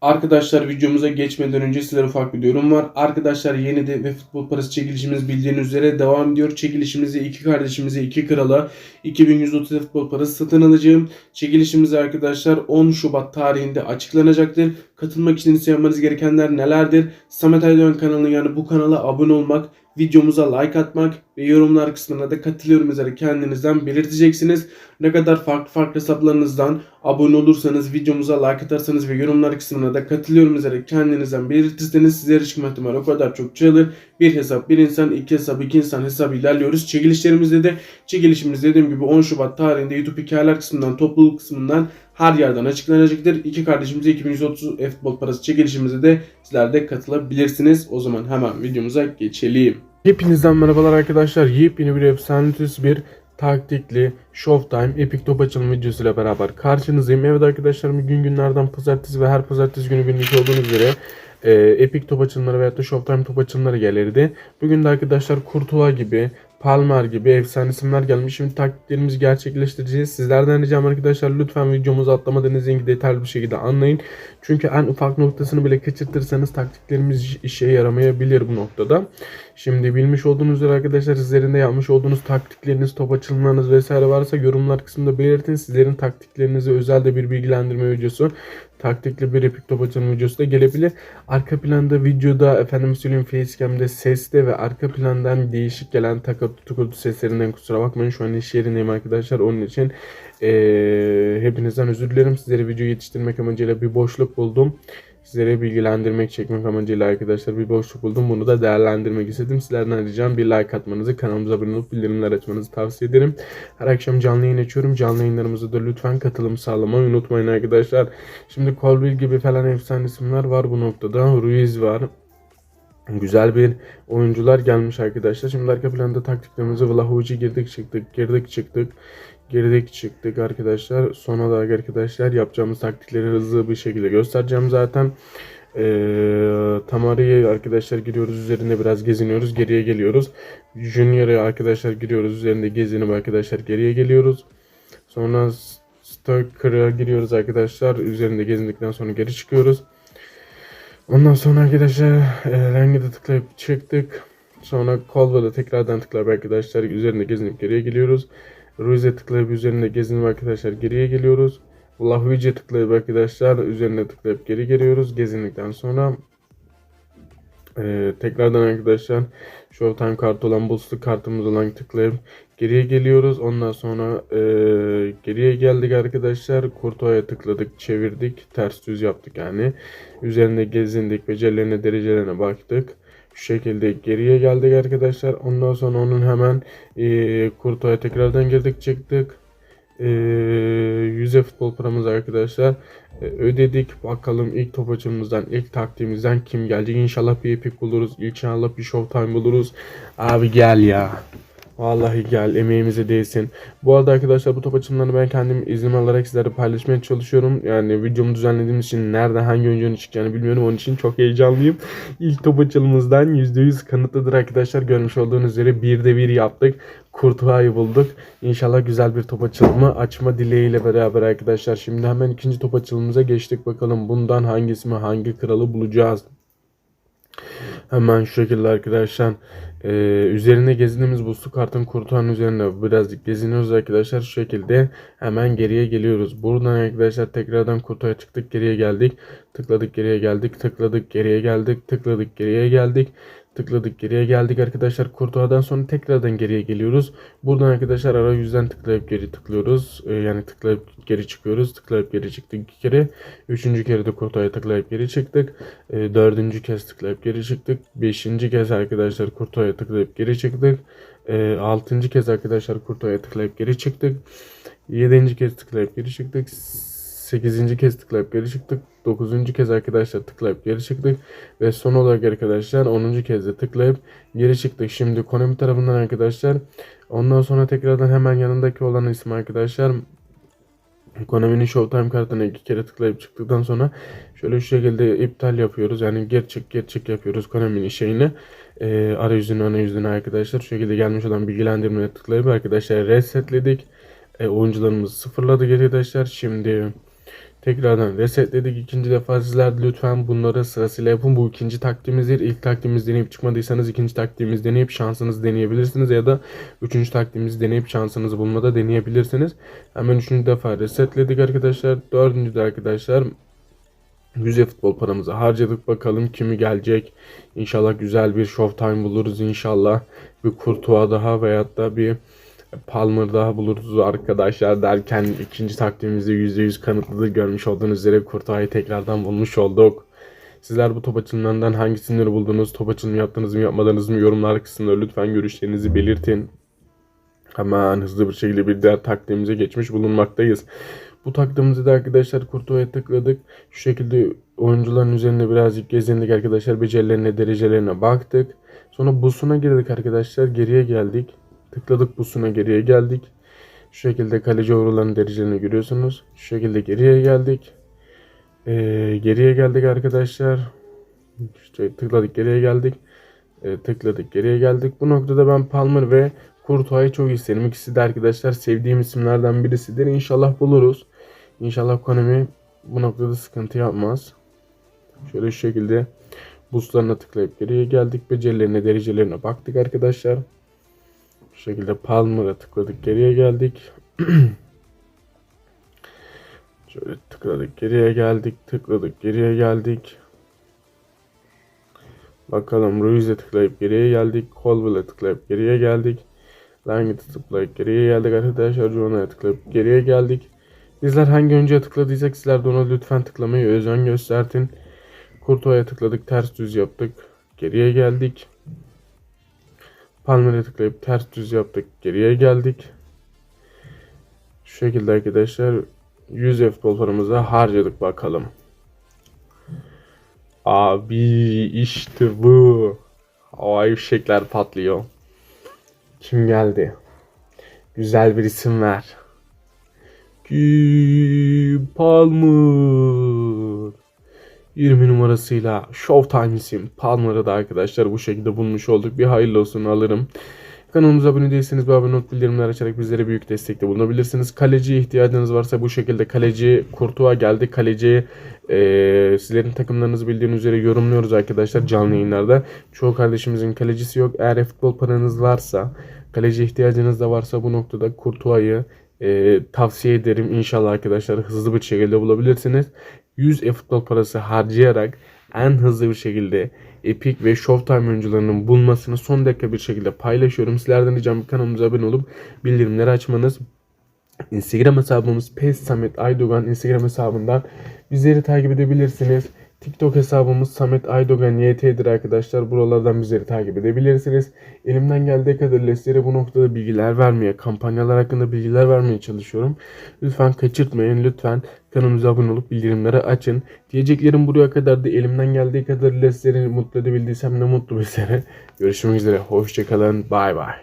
Arkadaşlar videomuza geçmeden önce sizlere ufak bir duyurum var. Arkadaşlar yeni de ve futbol parası çekilişimiz bildiğiniz üzere devam ediyor. Çekilişimizi iki kardeşimize iki krala 2130 futbol parası satın alacağım. Çekilişimiz arkadaşlar 10 Şubat tarihinde açıklanacaktır. Katılmak için yapmanız gerekenler nelerdir? Samet Aydoğan kanalına yani bu kanala abone olmak, videomuza like atmak ve yorumlar kısmına da katılıyorum yazarak kendinizden belirteceksiniz. Ne kadar farklı farklı hesaplarınızdan abone olursanız, videomuza like atarsanız ve yorumlar kısmına da katılıyorum yazarak kendinizden belirtirseniz sizlere çıkma ihtimali o kadar çok çoğalır. Bir hesap bir insan, iki hesap iki insan hesabı ilerliyoruz. Çekilişlerimizde de çekilişimiz dediğim gibi 10 Şubat tarihinde YouTube hikayeler kısmından, topluluk kısmından her yerden açıklanacaktır. İki kardeşimize 2130 futbol parası çekilişimize de sizler de katılabilirsiniz. O zaman hemen videomuza geçelim. Hepinizden merhabalar arkadaşlar. Yepyeni bir efsanesiz bir taktikli Showtime Epic Top açılım videosuyla beraber karşınızdayım. Evet arkadaşlar bugün günlerden pazartesi ve her pazartesi günü bilmiş olduğunuz üzere e, Epic top açılımları veyahut da Showtime top açılımları gelirdi. Bugün de arkadaşlar Kurtuva gibi Palmer gibi efsane isimler gelmiş. Şimdi taktiklerimizi gerçekleştireceğiz. Sizlerden ricam arkadaşlar lütfen videomuzu atlamadan izleyin detaylı bir şekilde anlayın. Çünkü en ufak noktasını bile kaçırtırsanız taktiklerimiz işe yaramayabilir bu noktada. Şimdi bilmiş olduğunuz üzere arkadaşlar sizlerin yapmış olduğunuz taktikleriniz, top açılımlarınız vesaire varsa yorumlar kısmında belirtin. Sizlerin taktiklerinizi özel de bir bilgilendirme videosu taktikli bir epik top açılım videosu da gelebilir. Arka planda videoda efendim söyleyeyim facecam'de seste ve arka plandan değişik gelen takı tutukultu seslerinden kusura bakmayın. Şu an iş yerindeyim arkadaşlar. Onun için ee, hepinizden özür dilerim. Sizlere video yetiştirmek amacıyla bir boşluk buldum. Sizlere bilgilendirmek, çekmek amacıyla arkadaşlar bir boşluk buldum. Bunu da değerlendirmek istedim. Sizlerden ricam bir like atmanızı, kanalımıza abone olup bildirimler açmanızı tavsiye ederim. Her akşam canlı yayın açıyorum. Canlı yayınlarımıza da lütfen katılım sağlamayı unutmayın arkadaşlar. Şimdi Colville gibi falan efsane isimler var bu noktada. Ruiz var. Güzel bir oyuncular gelmiş arkadaşlar. Şimdi arka planda taktiklerimizi Vlahovici girdik çıktık, girdik çıktık. Girdik çıktık arkadaşlar. Sonra da arkadaşlar yapacağımız taktikleri hızlı bir şekilde göstereceğim zaten. Ee, Tamari'ye arkadaşlar giriyoruz üzerinde biraz geziniyoruz geriye geliyoruz. Junior'a arkadaşlar giriyoruz üzerinde gezinip arkadaşlar geriye geliyoruz. Sonra Stoker'a giriyoruz arkadaşlar üzerinde gezindikten sonra geri çıkıyoruz. Ondan sonra arkadaşlar e, Lang'e tıklayıp çıktık. Sonra Colville'a tekrardan tıklayıp arkadaşlar üzerinde gezinip geriye geliyoruz. Ruiz'e tıklayıp üzerinde gezinip arkadaşlar geriye geliyoruz. Vlahovic'e tıklayıp arkadaşlar üzerine tıklayıp geri geliyoruz. Gezindikten sonra e, tekrardan arkadaşlar Showtime kartı olan boostlu kartımız olan tıklayıp geriye geliyoruz. Ondan sonra e, geriye geldik arkadaşlar. Kurto'ya tıkladık, çevirdik. Ters düz yaptık yani. Üzerinde gezindik, becerilerine, derecelerine baktık. Şu şekilde geriye geldik arkadaşlar. Ondan sonra onun hemen e, Kurto'ya tekrardan girdik çıktık. E, yüze futbol paramız arkadaşlar. E, ödedik. Bakalım ilk top açımızdan, ilk taktiğimizden kim gelecek. İnşallah bir epik buluruz. İnşallah bir showtime buluruz. Abi gel ya. Vallahi gel emeğimize değsin. Bu arada arkadaşlar bu top açımlarını ben kendim izin alarak sizlere paylaşmaya çalışıyorum. Yani videomu düzenlediğim için nerede hangi oyuncunun çıkacağını bilmiyorum. Onun için çok heyecanlıyım. İlk top açılımımızdan %100 kanıtlıdır arkadaşlar. Görmüş olduğunuz üzere bir de bir yaptık. Kurtuva'yı bulduk. İnşallah güzel bir top açılımı açma dileğiyle beraber arkadaşlar. Şimdi hemen ikinci top açılımımıza geçtik. Bakalım bundan hangisi mi hangi kralı bulacağız. Hemen şu şekilde arkadaşlar ee, üzerine gezindiğimiz bu su kartın kurtuğun üzerinde birazcık geziniyoruz arkadaşlar. Şu şekilde hemen geriye geliyoruz. Buradan arkadaşlar tekrardan kurtuğa çıktık geriye geldik. Tıkladık geriye geldik. Tıkladık geriye geldik. Tıkladık geriye geldik. Tıkladık geriye geldik arkadaşlar. Kurtuğadan sonra tekrardan geriye geliyoruz. Buradan arkadaşlar arayüzden tıklayıp geri tıklıyoruz. Ee, yani tıklayıp geri çıkıyoruz. Tıklayıp geri çıktık iki kere. Üçüncü kere de kurtuğa tıklayıp geri çıktık. Ee, dördüncü kez tıklayıp geri çıktık. Beşinci kez arkadaşlar kurtuğa tıklayıp geri çıktık. Ee, altıncı kez arkadaşlar kurtuğa tıklayıp geri çıktık. Yedinci kez tıklayıp geri çıktık. 8. kez tıklayıp geri çıktık. 9. kez arkadaşlar tıklayıp geri çıktık. Ve son olarak arkadaşlar 10. kez de tıklayıp geri çıktık. Şimdi Konami tarafından arkadaşlar ondan sonra tekrardan hemen yanındaki olan isim arkadaşlar Konami'nin Showtime kartına iki kere tıklayıp çıktıktan sonra şöyle şu şekilde iptal yapıyoruz. Yani geri çık geri çık yapıyoruz Konami'nin şeyini. E, arayüzünü anayüzünü arkadaşlar şu şekilde gelmiş olan bilgilendirmeye tıklayıp arkadaşlar resetledik. E, oyuncularımızı sıfırladık arkadaşlar. Şimdi Tekrardan resetledik. ikinci defa sizler lütfen bunları sırasıyla yapın. Bu ikinci taktiğimizdir. İlk taktiğimiz deneyip çıkmadıysanız ikinci taktiğimiz deneyip şansınızı deneyebilirsiniz. Ya da üçüncü taktiğimizi deneyip şansınızı bulmada deneyebilirsiniz. Hemen üçüncü defa resetledik arkadaşlar. Dördüncü de arkadaşlar Güzel futbol paramızı harcadık. Bakalım kimi gelecek. İnşallah güzel bir Showtime buluruz inşallah. Bir Courtois daha veyahut da bir Palmer daha buluruz arkadaşlar derken ikinci taktiğimizi %100 kanıtladı. Görmüş olduğunuz üzere Courtois'ı tekrardan bulmuş olduk. Sizler bu top açılımlarından hangisini buldunuz? Top açılımı yaptınız mı yapmadınız mı? Yorumlar kısmında lütfen görüşlerinizi belirtin. Hemen hızlı bir şekilde bir diğer taktiğimize geçmiş bulunmaktayız. Bu taktiğimizi de arkadaşlar Kurtuva'ya tıkladık. Şu şekilde oyuncuların üzerinde birazcık gezindik arkadaşlar. Becerilerine, derecelerine baktık. Sonra busuna girdik arkadaşlar. Geriye geldik. Tıkladık busuna geriye geldik. Şu şekilde kaleci overall'ların derecelerini görüyorsunuz. Şu şekilde geriye geldik. Ee, geriye geldik arkadaşlar. İşte tıkladık geriye geldik. Ee, tıkladık geriye geldik. Bu noktada ben Palmer ve Kurtuay'ı çok isterim. İkisi de arkadaşlar sevdiğim isimlerden birisidir. İnşallah buluruz. İnşallah Konami bu noktada sıkıntı yapmaz. Şöyle şu şekilde boostlarına tıklayıp geriye geldik. Becerilerine, derecelerine baktık arkadaşlar. Şu şekilde Palmer'a tıkladık geriye geldik. Şöyle tıkladık geriye geldik. Tıkladık geriye geldik. Bakalım Ruiz'e tıklayıp geriye geldik. Colville'e tıklayıp geriye geldik. Langit'e tıklayıp geriye geldik arkadaşlar. Jona'ya tıklayıp geriye geldik. Bizler hangi oyuncuya tıkladıysak sizler de ona lütfen tıklamayı özen göstertin. Kurto'ya tıkladık ters düz yaptık. Geriye geldik. Palmer'e tıklayıp ters düz yaptık. Geriye geldik. Şu şekilde arkadaşlar 100 futbol paramızı harcadık bakalım. Abi işte bu. Havai fişekler patlıyor. Kim geldi? Güzel bir isim ver. Kim Palmer. 20 numarasıyla Showtime isim Palmer'ı da arkadaşlar bu şekilde bulmuş olduk. Bir hayırlı olsun alırım. Kanalımıza abone değilseniz bir abone olup bildirimleri açarak bizlere büyük destekte bulunabilirsiniz. Kaleciye ihtiyacınız varsa bu şekilde kaleci Kurtuğa geldi. Kaleci e, sizlerin takımlarınızı bildiğiniz üzere yorumluyoruz arkadaşlar canlı yayınlarda. Çoğu kardeşimizin kalecisi yok. Eğer futbol paranız varsa kaleci ihtiyacınız da varsa bu noktada Kurtuğa'yı e, tavsiye ederim. İnşallah arkadaşlar hızlı bir şekilde bulabilirsiniz. 100 e-futbol parası harcayarak en hızlı bir şekilde Epic ve Showtime oyuncularının bulmasını son dakika bir şekilde paylaşıyorum. Sizlerden ricam kanalımıza abone olup bildirimleri açmanız. Instagram hesabımız PES Samet Aydogan Instagram hesabından bizleri takip edebilirsiniz. TikTok hesabımız Samet Aydogan YT'dir arkadaşlar. Buralardan bizleri takip edebilirsiniz. Elimden geldiği kadarıyla sizlere bu noktada bilgiler vermeye, kampanyalar hakkında bilgiler vermeye çalışıyorum. Lütfen kaçırtmayın. Lütfen kanalımıza abone olup bildirimleri açın. Diyeceklerim buraya kadar da elimden geldiği kadarıyla sizleri mutlu edebildiysem ne mutlu bizlere. Görüşmek üzere. Hoşçakalın. Bay bay.